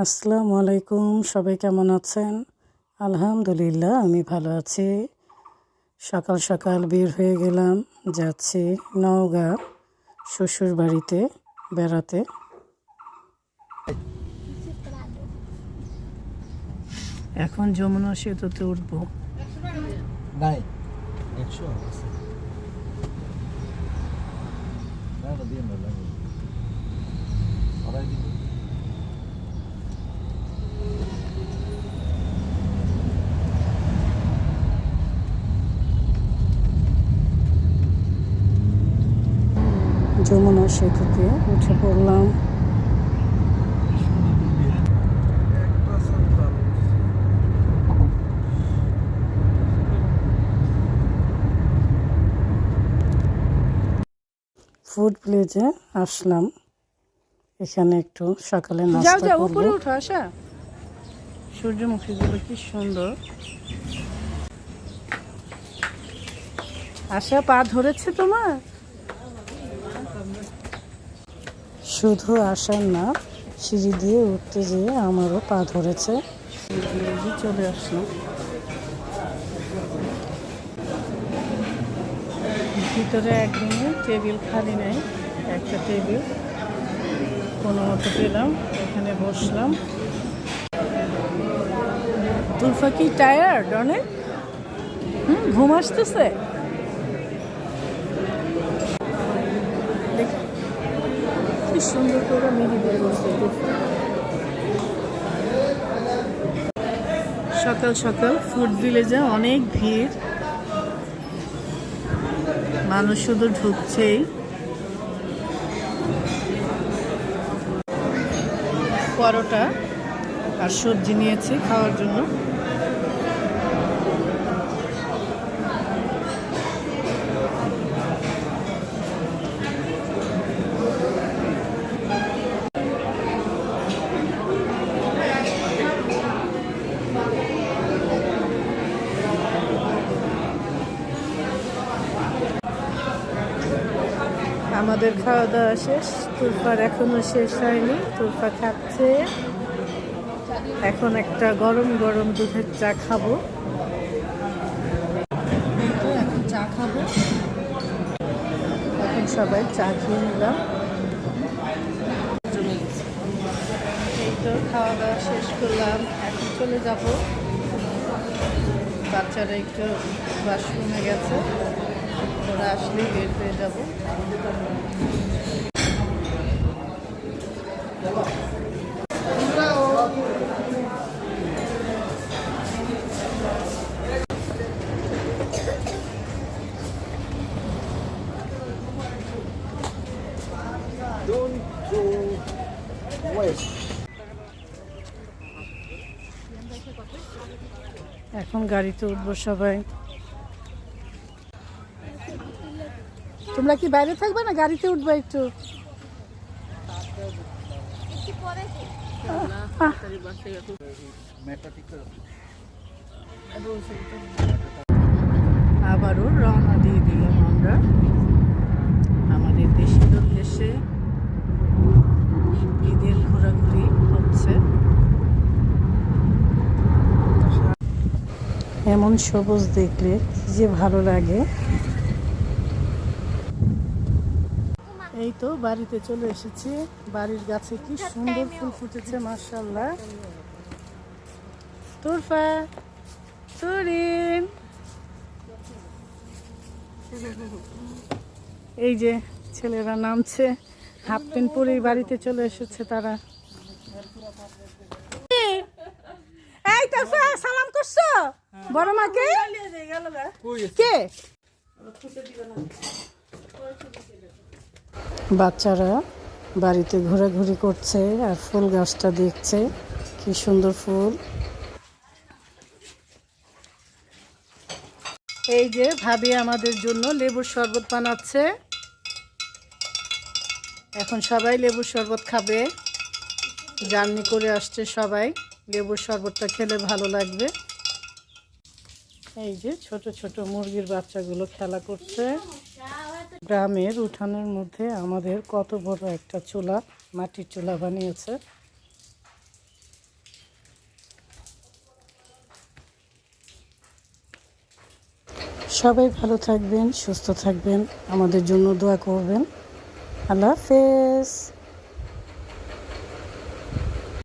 আসসালামু আলাইকুম, সবাই কেমন আছেন? আলহামদুলিল্লাহ, আমি ভালো আছি। সকাল সকাল বের হয়ে গেলাম, যাচ্ছি নওগাঁ শ্বশুর বাড়িতে। বেড়াতে এখন যমুনা সেতুতে উঠবো। দিয়ে না লাগে আড়াই দিন যমুনা সেতুতে উঠে পড়লাম। ফুড প্লেজে আসলাম। এখানে একটু সকালে নাস্তা উপরে উঠো আশা সূর্যমুখীগুলো কি সুন্দর। আশা পা ধরেছে তোমার? শুধু আসার না, সিঁড়ি দিয়ে উঠতে যেয়ে আমারও পা ধরেছে। চলে আসলাম। ভিতরে একদিনে টেবিল খালি নেই, একটা টেবিল। কোনো মতো পেলাম, এখানে বসলাম। তুলফা কি টায়ার্ড অনেক? হুম, ঘুম আসতেছে? কি সুন্দর করে মেহেদি সকাল সকাল ফুড ভিলেজে অনেক ভিড়। মানুষ শুধু ঢুকছেই। পরোটা আর সবজি নিয়েছি খাওয়ার জন্য। আমাদের খাওয়া দাওয়া শেষ। তুরফার এখনও শেষ হয়নি। তুরফা খাচ্ছে। এখন একটা গরম গরম দুধের চা খাব। এখন চা খাব। এখন সবাই চা খেয়ে নিলাম। এই খাওয়া দাওয়া শেষ করলাম। এখন চলে যাব। বাচ্চারা একটু ওয়াশরুমে গেছে। ওরা আসলেই বের হয়ে যাব Don't. এখন গাড়িতে উঠবো সবাই তোমরা কি বাইরে থাকবে না গাড়িতে উঠবে একটু? আবারও রওনা দিয়ে দিলাম আমরা। আমাদের দেশের উদ্দেশ্যে ঈদের ঘোরাঘুরি হচ্ছে। এমন সবুজ দেখলে যে ভালো লাগে। এই তো বাড়িতে চলে এসেছি। বাড়ির গাছে কি সুন্দর ফুল ফুটেছে মার্শাল্লাহ তোরফা তুরিন। এই যে ছেলেরা নামছে হাফ প্যান্ট পরেই বাড়িতে চলে এসেছে তারা। এই তোরফা সালাম করছ? বড় মাকে? কে? বাচ্চারা বাড়িতে ঘোরাঘুরি করছে আর ফুল গাছটা দেখছে। কি সুন্দর ফুল। এই যে ভাবি আমাদের জন্য লেবুর শরবত বানাচ্ছে। এখন সবাই লেবুর শরবত খাবে। জার্নি করে আসছে সবাই। লেবুর শরবতটা খেলে ভালো লাগবে। এই যে ছোট ছোট মুরগির বাচ্চাগুলো খেলা করছে। গ্রামের উঠানের মধ্যে আমাদের কত বড় একটা চুলা, মাটির চুলা বানিয়েছে। সবাই ভালো থাকবেন, সুস্থ থাকবেন, আমাদের জন্য দোয়া করবেন। আল্লাহ হাফেজ।